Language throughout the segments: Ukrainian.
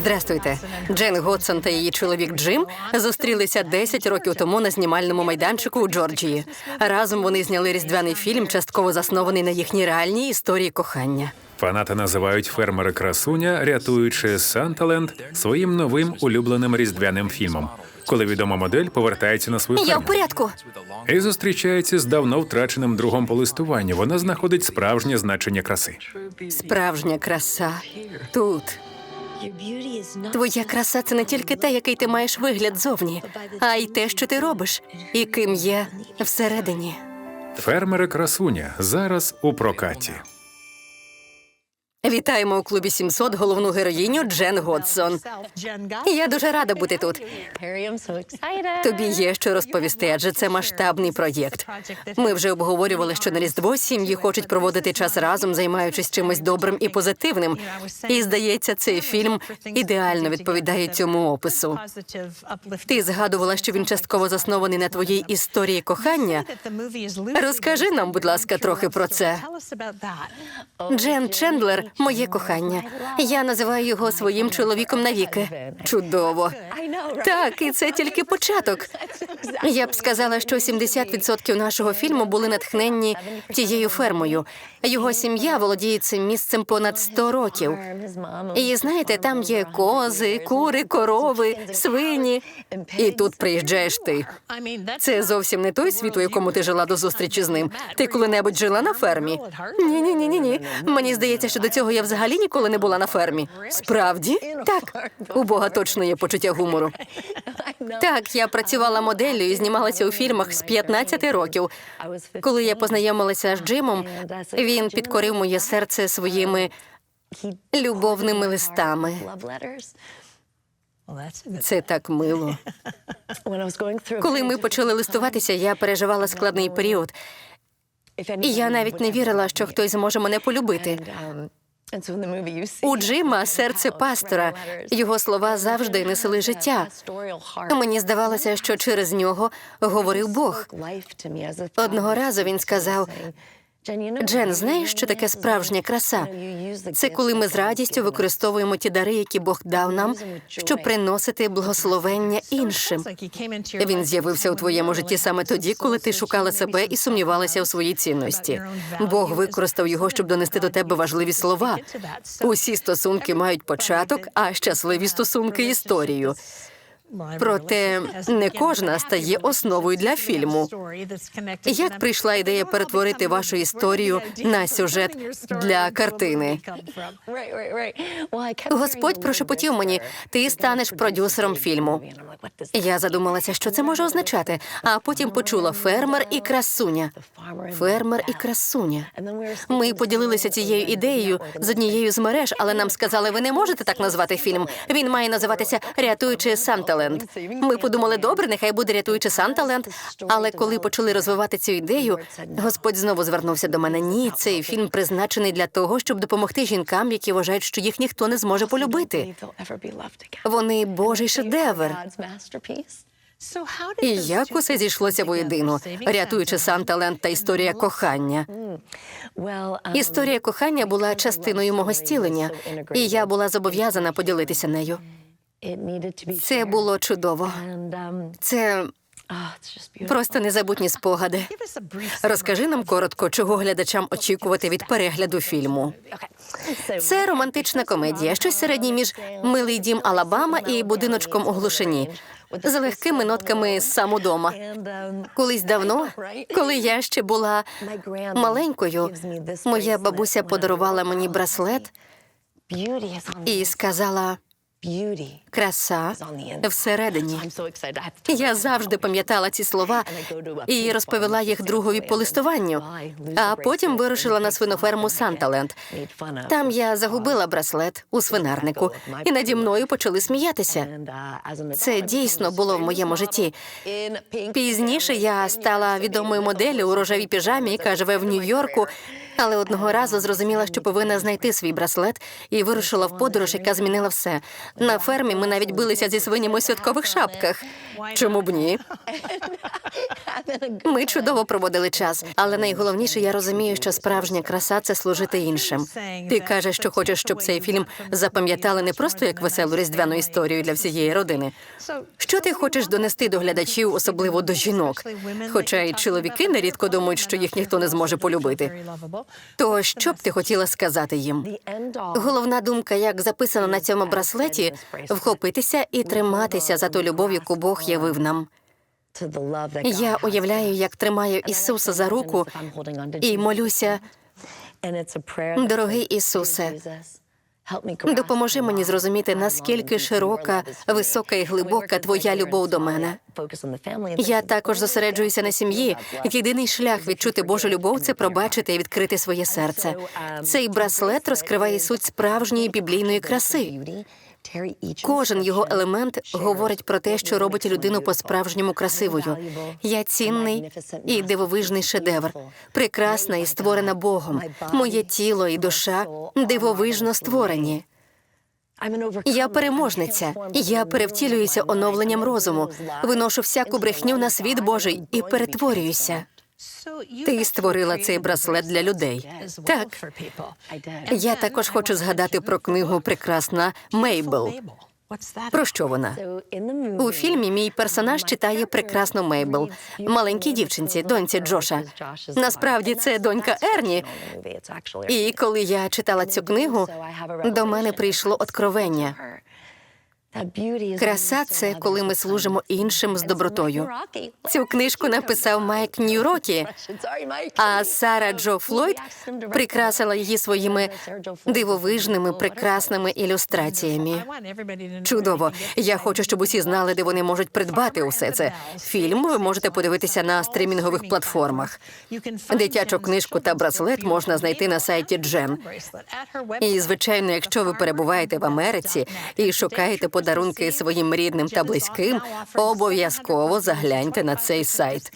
Здрастуйте. Джен Годсон та її чоловік Джим зустрілися 10 років тому на знімальному майданчику у Джорджії. Разом вони зняли різдвяний фільм, частково заснований на їхній реальній історії кохання. Фанати називають фермера красуня, рятуючи Санталенд своїм новим улюбленим різдвяним фільмом. Коли відома модель повертається на свою Я в порядку. і зустрічається з давно втраченим другом по листуванню, вона знаходить справжнє значення краси. Справжня краса тут. Твоя краса це не тільки те, який ти маєш вигляд зовні, а й те, що ти робиш, і ким є всередині. Фермери красуня зараз у прокаті. Вітаємо у клубі 700 головну героїню Джен Годсон. Я дуже рада бути тут. Тобі є що розповісти, адже це масштабний проєкт. Ми вже обговорювали, що на різдво сім'ї хочуть проводити час разом, займаючись чимось добрим і позитивним. І здається, цей фільм ідеально відповідає цьому опису. Ти згадувала, що він частково заснований на твоїй історії кохання. Розкажи нам, будь ласка, трохи про це. Джен Чендлер моє кохання. Я називаю його своїм чоловіком навіки. Чудово. Так, і це тільки початок. Я б сказала, що 70% нашого фільму були натхненні тією фермою. Його сім'я володіє цим місцем понад 100 років. І знаєте, там є кози, кури, корови, свині. І тут приїжджаєш ти. Це зовсім не той світ, у якому ти жила до зустрічі з ним. Ти коли-небудь жила на фермі? Ні, ні, ні, ні, ні. Мені здається, що до цього я взагалі ніколи не була на фермі. Справді? Так. У Бога точно є почуття гумору. Так, я працювала моделлю і знімалася у фільмах з 15 років. Коли я познайомилася з Джимом, він підкорив моє серце своїми любовними листами. Це так мило. Коли ми почали листуватися, я переживала складний період. І я навіть не вірила, що хтось зможе мене полюбити. У Джима серце пастора. Його слова завжди несли життя. Мені здавалося, що через нього говорив Бог. Одного разу він сказав: Джен, знаєш, що таке справжня краса? Це коли ми з радістю використовуємо ті дари, які Бог дав нам, щоб приносити благословення іншим. Він з'явився у твоєму житті саме тоді, коли ти шукала себе і сумнівалася у своїй цінності. Бог використав його, щоб донести до тебе важливі слова. Усі стосунки мають початок, а щасливі стосунки історію. Проте не кожна стає основою для фільму. Як прийшла ідея перетворити вашу історію на сюжет для картини? Господь прошепотів мені, ти станеш продюсером фільму. Я задумалася, що це може означати, а потім почула фермер і красуня. Фермер і красуня. Ми поділилися цією ідеєю з однією з мереж, але нам сказали, ви не можете так назвати фільм. Він має називатися Рятуючи Санталенд. Ми подумали, добре, нехай буде рятуючи Санталенд. Але коли почали розвивати цю ідею, Господь знову звернувся до мене. Ні, цей фільм призначений для того, щоб допомогти жінкам, які вважають, що їх ніхто не зможе полюбити. Вони Божий шедевр. І як усе зійшлося воєдино, рятуючи сам талант та історія кохання. Історія кохання була частиною мого стілення, і я була зобов'язана поділитися нею. Це було чудово. Це просто незабутні спогади. Розкажи нам коротко, чого глядачам очікувати від перегляду фільму. Це романтична комедія, щось середнє між милий дім Алабама і будиночком у глушині. З легкими нотками з самодома. Колись давно, коли я ще була маленькою, моя бабуся подарувала мені браслет і сказала: краса всередині. Я завжди пам'ятала ці слова і розповіла їх другові по листуванню. А потім вирушила на свиноферму Санталенд. Там я загубила браслет у свинарнику, і наді мною почали сміятися. Це дійсно було в моєму житті. Пізніше я стала відомою моделлю у рожевій піжамі, яка живе в Нью-Йорку. Але одного разу зрозуміла, що повинна знайти свій браслет, і вирушила в подорож, яка змінила все. На фермі ми навіть билися зі свинями у святкових шапках. Чому б ні? Ми чудово проводили час, але найголовніше, я розумію, що справжня краса це служити іншим. Ти кажеш, що хочеш, щоб цей фільм запам'ятали не просто як веселу різдвяну історію для всієї родини. Що ти хочеш донести до глядачів, особливо до жінок? Хоча й чоловіки нерідко думають, що їх ніхто не зможе полюбити. То що б ти хотіла сказати їм? Головна думка, як записано на цьому браслеті, вхопитися і триматися за ту любов, яку Бог явив нам. Я уявляю, як тримаю Ісуса за руку і молюся, Дорогий Ісусе, допоможи мені зрозуміти, наскільки широка, висока і глибока твоя любов до мене. Я також зосереджуюся на сім'ї. Єдиний шлях відчути Божу любов це пробачити і відкрити своє серце. Цей браслет розкриває суть справжньої біблійної краси. Кожен його елемент говорить про те, що робить людину по-справжньому красивою. Я цінний і дивовижний шедевр, прекрасна і створена Богом. Моє тіло і душа дивовижно створені. Я переможниця. Я перевтілююся оновленням розуму, виношу всяку брехню на світ Божий і перетворююся. Ти створила цей браслет для людей. Так, я також хочу згадати про книгу Прекрасна Мейбл. Про що вона? У фільмі мій персонаж читає прекрасну Мейбл, маленькій дівчинці, доньці Джоша. Насправді це донька Ерні. І коли я читала цю книгу, до мене прийшло откровення. Краса це коли ми служимо іншим з добротою. Цю книжку написав Майк Ньюрокі, а Сара Джо Флойд прикрасила її своїми дивовижними, прекрасними ілюстраціями. Чудово. Я хочу, щоб усі знали, де вони можуть придбати усе це. Фільм ви можете подивитися на стрімінгових платформах. Дитячу книжку та браслет можна знайти на сайті Джен. І, звичайно, якщо ви перебуваєте в Америці і шукаєте подарунки своїм рідним та близьким, обов'язково загляньте на цей сайт.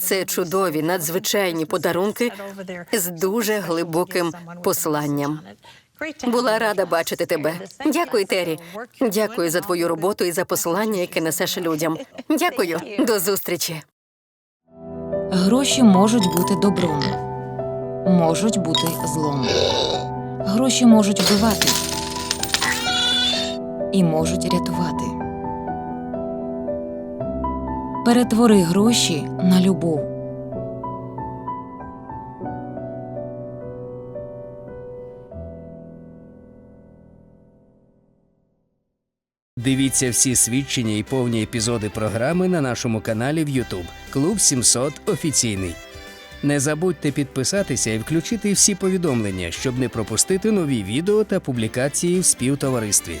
Це чудові, надзвичайні подарунки з дуже глибоким посланням. Була рада бачити тебе. Дякую, Террі. Дякую за твою роботу і за послання, яке несеш людям. Дякую, до зустрічі. Гроші можуть бути добром, можуть бути злом. Гроші можуть вбивати і можуть рятувати. Перетвори гроші на любов. Дивіться всі свідчення і повні епізоди програми на нашому каналі в YouTube Клуб 700 офіційний. Не забудьте підписатися і включити всі повідомлення, щоб не пропустити нові відео та публікації в співтоваристві.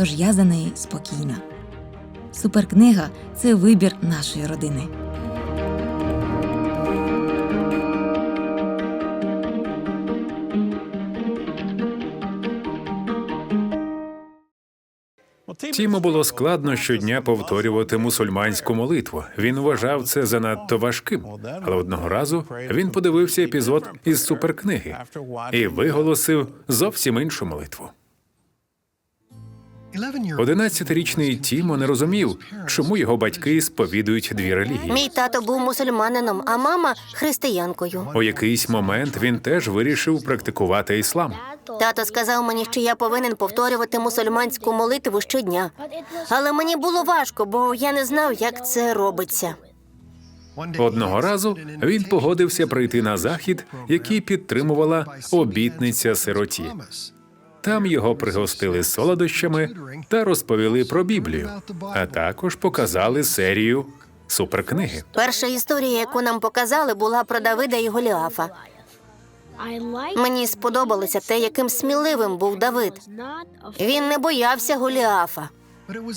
тож я за неї спокійна. Суперкнига це вибір нашої родини. Тіму було складно щодня повторювати мусульманську молитву. Він вважав це занадто важким. Але одного разу він подивився епізод із суперкниги і виголосив зовсім іншу молитву. Одинадцятирічний Тімо не розумів, чому його батьки сповідують дві релігії. Мій тато був мусульманином, а мама християнкою. У якийсь момент він теж вирішив практикувати іслам. Тато сказав мені, що я повинен повторювати мусульманську молитву щодня. Але мені було важко, бо я не знав, як це робиться. Одного разу він погодився прийти на захід, який підтримувала обітниця сироті. Там його пригостили солодощами та розповіли про Біблію, а також показали серію суперкниги. Перша історія, яку нам показали, була про Давида і Голіафа. Мені сподобалося те, яким сміливим був Давид. Він не боявся Голіафа.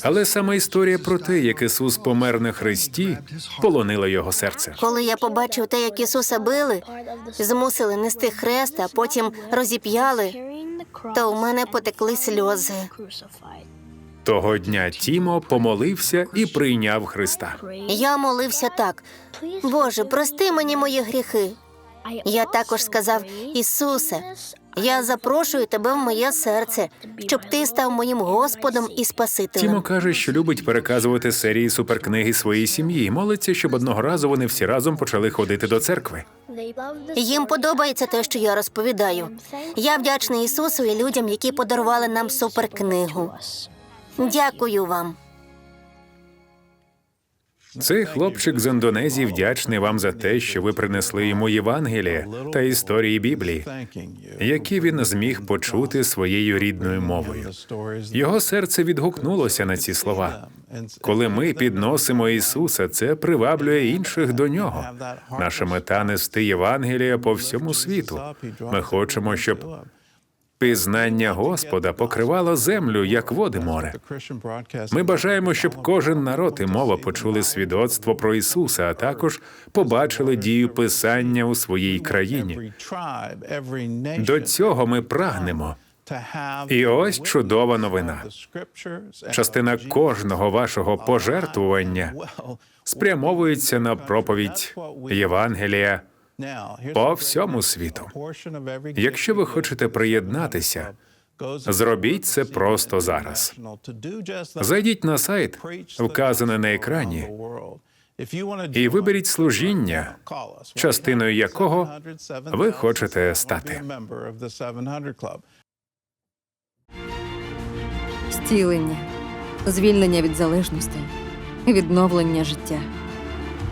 Але саме історія про те, як Ісус помер на хресті, полонила його серце. Коли я побачив те, як Ісуса били, змусили нести хрест, а потім розіп'яли, то у мене потекли сльози. Того дня Тімо помолився і прийняв Христа. Я молився так: Боже, прости мені мої гріхи. Я також сказав: Ісусе, я запрошую тебе в моє серце, щоб ти став моїм Господом і Тімо Спасителем. каже, що любить переказувати серії суперкниги своїй сім'ї і молиться, щоб одного разу вони всі разом почали ходити до церкви. Їм подобається те, що я розповідаю. Я вдячний Ісусу і людям, які подарували нам суперкнигу. Дякую вам. Цей хлопчик з Індонезії вдячний вам за те, що ви принесли йому Євангеліє та історії Біблії, які він зміг почути своєю рідною мовою. Його серце відгукнулося на ці слова. Коли ми підносимо Ісуса, це приваблює інших до нього. Наша мета нести Євангелія по всьому світу. Ми хочемо, щоб пізнання Господа покривало землю, як води море. Ми бажаємо, щоб кожен народ і мова почули свідоцтво про Ісуса, а також побачили дію Писання у своїй країні. До цього ми прагнемо. І ось чудова новина. Частина кожного вашого пожертвування спрямовується на проповідь Євангелія по всьому світу. Якщо ви хочете приєднатися, зробіть це просто зараз. Зайдіть на сайт, вказаний на екрані, і виберіть служіння, частиною якого ви хочете стати. Зцілення, звільнення від залежності, відновлення життя.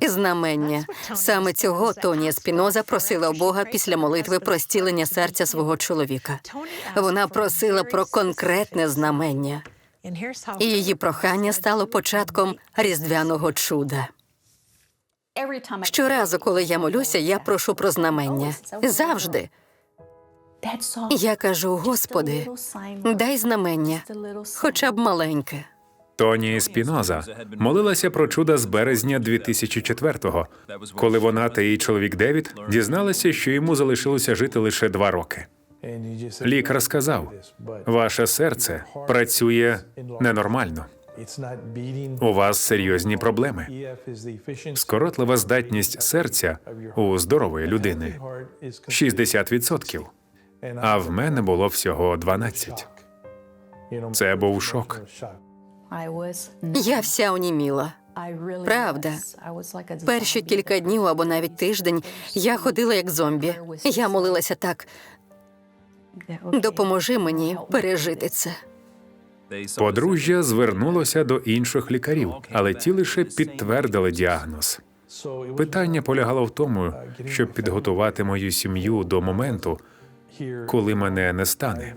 І знамення. Саме цього Тонія Спіноза просила у Бога після молитви про зцілення серця свого чоловіка. Вона просила про конкретне знамення, і її прохання стало початком різдвяного чуда. Щоразу, коли я молюся, я прошу про знамення. Завжди. Я кажу, Господи, дай знамення, хоча б маленьке. Тоні Спіноза молилася про чудо з березня 2004-го, коли вона та її чоловік Девід дізналися, що йому залишилося жити лише два роки. Лікар сказав: ваше серце працює ненормально. У вас серйозні проблеми. Скоротлива здатність серця у здорової людини 60%, а в мене було всього 12. Це був шок. Я вся оніміла. Правда. Перші кілька днів або навіть тиждень я ходила як зомбі. Я молилася так: допоможи мені пережити це. Подружжя звернулося до інших лікарів, але ті лише підтвердили діагноз. Питання полягало в тому, щоб підготувати мою сім'ю до моменту, коли мене не стане.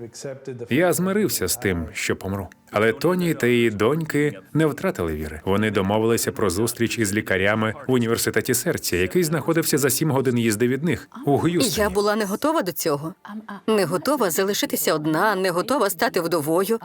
Я змирився з тим, що помру. Але Тоні та її доньки не втратили віри. Вони домовилися про зустріч із лікарями в університеті серця, який знаходився за сім годин їзди від них у Г'юстоні. Я була не готова до цього. Не готова залишитися одна, не готова стати вдовою.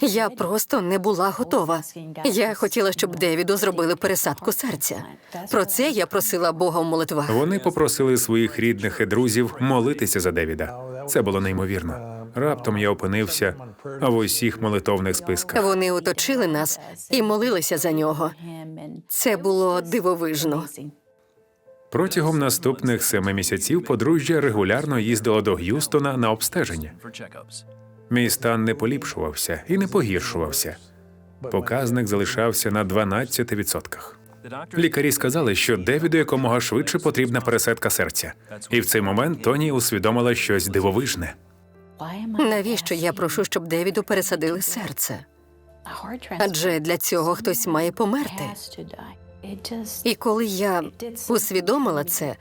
Я просто не була готова. Я хотіла, щоб Девіду зробили пересадку серця. Про це я просила Бога в молитвах. Вони попросили своїх рідних і друзів молитися за Девіда. Це було неймовірно. Раптом я опинився в усіх молитовних списках. Вони оточили нас і молилися за нього. Це було дивовижно. Протягом наступних семи місяців подружжя регулярно їздило до Г'юстона на обстеження. Мій стан не поліпшувався і не погіршувався. Показник залишався на 12%. Лікарі сказали, що Девіду якомога швидше потрібна пересадка серця. І в цей момент Тоні усвідомила щось дивовижне. Навіщо я прошу, щоб Девіду пересадили серце? Адже для цього хтось має померти. І коли я усвідомила це,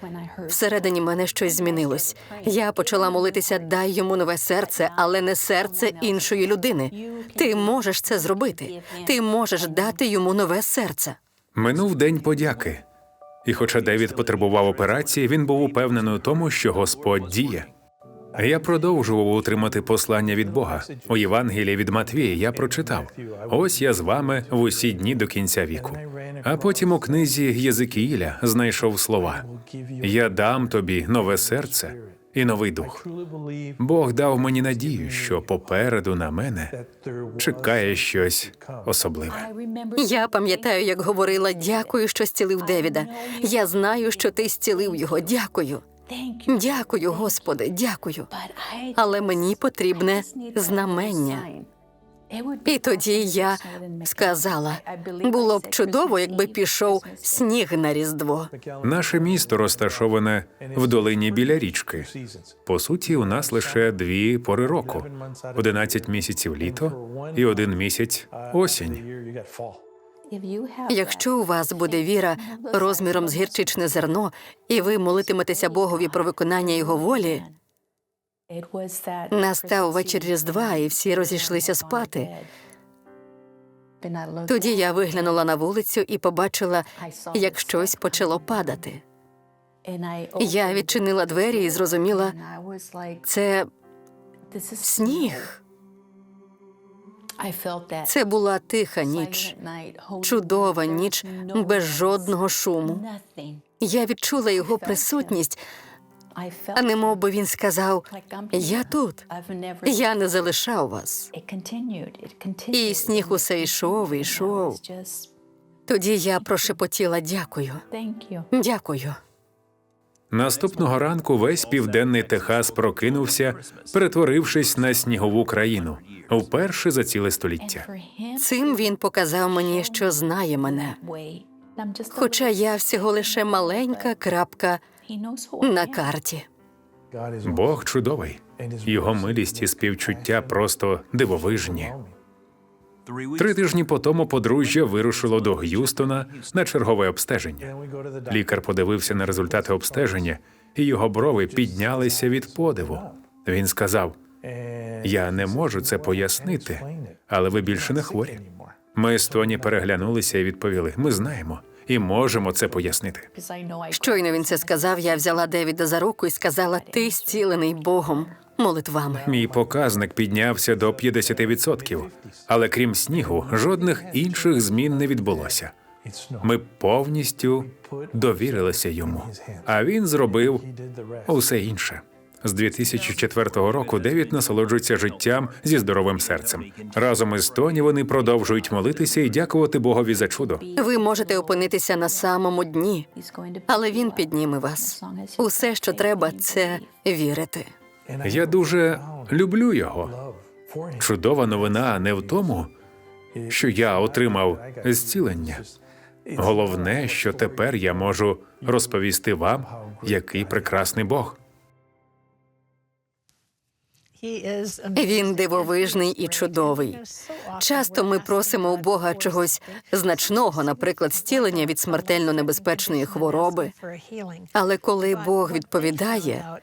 всередині мене щось змінилось. Я почала молитися, дай йому нове серце, але не серце іншої людини. Ти можеш це зробити. Ти можеш дати йому нове серце. Минув день подяки. І хоча Девід потребував операції, він був упевнений у тому, що Господь діє. Я продовжував утримати послання від Бога. У Євангелії від Матвія я прочитав: ось я з вами в усі дні до кінця віку. А потім у книзі Єзикіїля знайшов слова: Я дам тобі нове серце і новий дух. Бог дав мені надію, що попереду на мене чекає щось особливе. Я пам'ятаю, як говорила дякую, що зцілив Девіда. Я знаю, що ти зцілив його. Дякую. Дякую, Господи, дякую. Але мені потрібне знамення. І тоді я сказала: було б чудово, якби пішов сніг на різдво. Наше місто розташоване в долині біля річки. По суті, у нас лише дві пори року: 11 місяців літо і один місяць осінь. Якщо у вас буде віра розміром з гірчичне зерно, і ви молитиметеся Богові про виконання його волі, настав вечір Різдва, і всі розійшлися спати. Тоді я виглянула на вулицю і побачила, як щось почало падати. Я відчинила двері і зрозуміла, це сніг. Це була тиха ніч, чудова ніч без жодного шуму. Я відчула його присутність, а не мов би він сказав: Я тут, я не залишав вас. І сніг усе йшов і йшов. Тоді я прошепотіла дякую. Дякую. Наступного ранку весь південний Техас прокинувся, перетворившись на снігову країну вперше за ціле століття. Цим він показав мені, що знає мене. Хоча я всього лише маленька крапка на карті. Бог чудовий. Його милість і співчуття просто дивовижні. Три тижні по тому подружжя вирушило до Г'юстона на чергове обстеження. Лікар подивився на результати обстеження, і його брови піднялися від подиву. Він сказав: Я не можу це пояснити, але ви більше не хворі. Ми з Тоні переглянулися і відповіли: Ми знаємо і можемо це пояснити. Щойно він це сказав, я взяла Девіда за руку і сказала: Ти зцілений Богом молитвами. Мій показник піднявся до 50%, але крім снігу, жодних інших змін не відбулося. Ми повністю довірилися йому, а він зробив усе інше. З 2004 року Девід насолоджується життям зі здоровим серцем. Разом із Тоні вони продовжують молитися і дякувати Богові за чудо. Ви можете опинитися на самому дні, але він підніме вас. Усе, що треба, це вірити. Я дуже люблю його. Чудова новина не в тому, що я отримав зцілення. Головне, що тепер я можу розповісти вам, який прекрасний Бог. Він дивовижний і чудовий. Часто ми просимо у Бога чогось значного, наприклад, зцілення від смертельно небезпечної хвороби. Але коли Бог відповідає,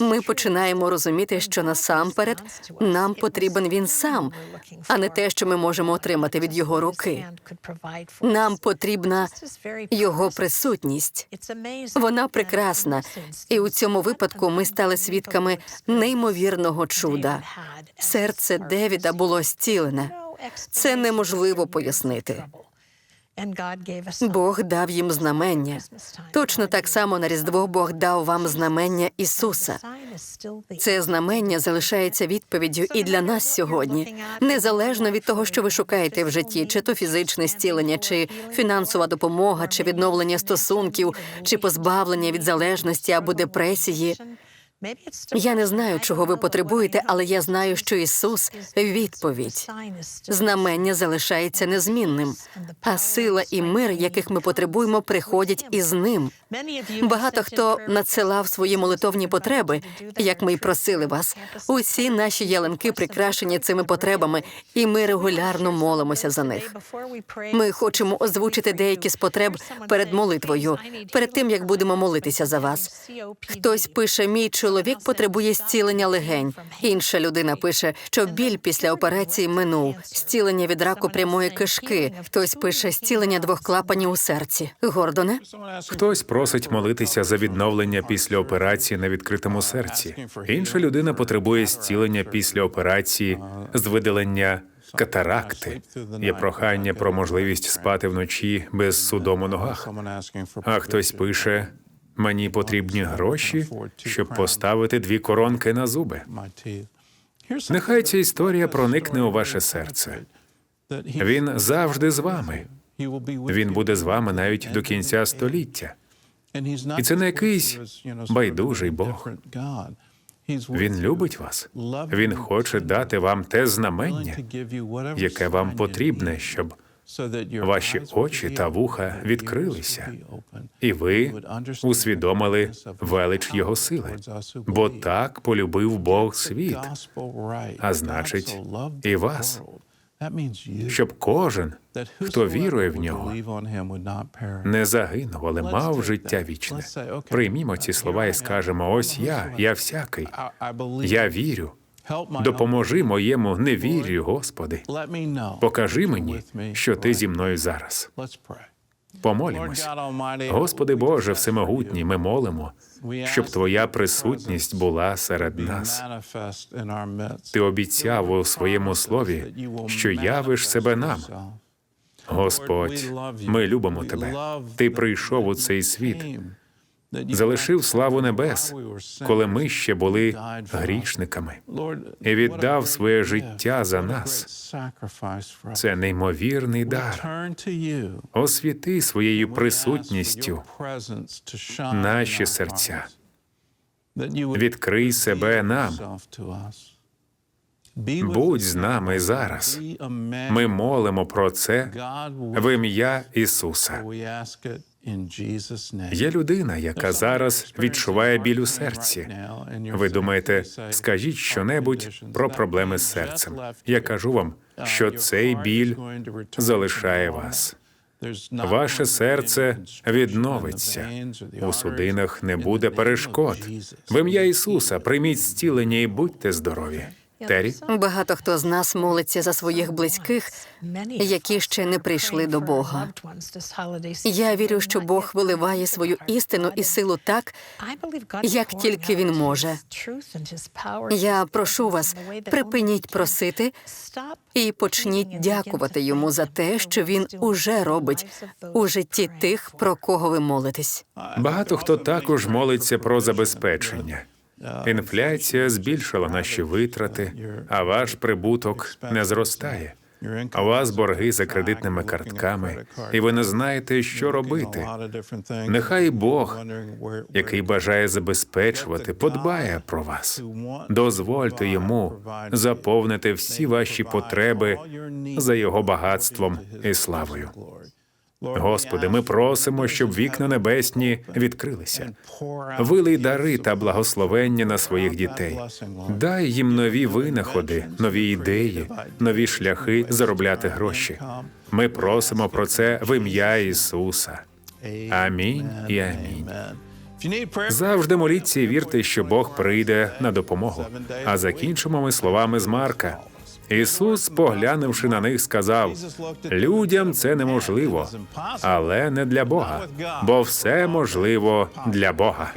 ми починаємо розуміти, що насамперед нам потрібен він сам, а не те, що ми можемо отримати від його руки. Нам потрібна його присутність. Вона прекрасна, і у цьому випадку ми стали свідками неймовірного чуда. Серце Девіда було зцілене. Це неможливо пояснити. Бог дав їм знамення. Точно так само на Різдво Бог дав вам знамення Ісуса. Це знамення залишається відповіддю і для нас сьогодні, незалежно від того, що ви шукаєте в житті, чи то фізичне зцілення, чи фінансова допомога, чи відновлення стосунків, чи позбавлення від залежності або депресії. Я не знаю, чого ви потребуєте, але я знаю, що Ісус відповідь. Знамення залишається незмінним, а сила і мир, яких ми потребуємо, приходять із ним. Багато хто надсилав свої молитовні потреби, як ми й просили вас. Усі наші ялинки прикрашені цими потребами, і ми регулярно молимося за них. Ми хочемо озвучити деякі з потреб перед молитвою, перед тим як будемо молитися за вас. Хтось пише: мій чоловік потребує зцілення легень. Інша людина пише, що біль після операції минув, зцілення від раку прямої кишки. Хтось пише зцілення двох клапанів у серці. Гордоне, Хтось просить молитися за відновлення після операції на відкритому серці. Інша людина потребує зцілення після операції з видалення катаракти. Є прохання про можливість спати вночі без судом у ногах. А хтось пише: мені потрібні гроші, щоб поставити дві коронки на зуби. Нехай ця історія проникне у ваше серце. Він завжди з вами. Він буде з вами навіть до кінця століття. І це не якийсь байдужий Бог. Він любить вас. Він хоче дати вам те знамення, яке вам потрібне, щоб ваші очі та вуха відкрилися, і ви усвідомили велич його сили. Бо так полюбив Бог світ, а значить, і вас, щоб кожен, хто вірує в нього, не загинув, але мав життя вічне. Приймімо ці слова і скажемо: ось я, я всякий. Я вірю. Допоможи моєму невір'ю, Господи. Покажи мені, що ти зі мною зараз. Помолімось. Господи Боже, всемогутній, ми молимо, щоб Твоя присутність була серед нас. Ти обіцяв у своєму слові, що явиш себе нам. Господь, ми любимо тебе. Ти прийшов у цей світ, залишив славу небес, коли ми ще були грішниками, і віддав своє життя за нас. Це неймовірний дар. Освіти своєю присутністю наші серця. Відкрий себе нам. Будь з нами зараз. Ми молимо про це в ім'я Ісуса. Є людина, яка зараз відчуває біль у серці. Ви думаєте, скажіть щонебудь про проблеми з серцем. Я кажу вам, що цей біль залишає вас. Ваше серце відновиться. У судинах не буде перешкод. В ім'я Ісуса прийміть зцілення і будьте здорові. Террі? багато хто з нас молиться за своїх близьких, які ще не прийшли до Бога. Я вірю, що Бог виливає свою істину і силу так, як тільки він може. Я прошу вас, припиніть просити і почніть дякувати йому за те, що він уже робить у житті тих, про кого ви молитесь. Багато хто також молиться про забезпечення. Інфляція збільшила наші витрати, а ваш прибуток не зростає. У вас борги за кредитними картками, і ви не знаєте, що робити. Нехай Бог, який бажає забезпечувати, подбає про вас. Дозвольте йому заповнити всі ваші потреби за його багатством і славою. Господи, ми просимо, щоб вікна небесні відкрилися. Вилий дари та благословення на своїх дітей. Дай їм нові винаходи, нові ідеї, нові шляхи заробляти гроші. Ми просимо про це в ім'я Ісуса. Амінь і амінь. Завжди моліться і вірте, що Бог прийде на допомогу. А закінчимо ми словами з Марка. Ісус, поглянувши на них, сказав: людям це неможливо, але не для Бога, бо все можливо для Бога.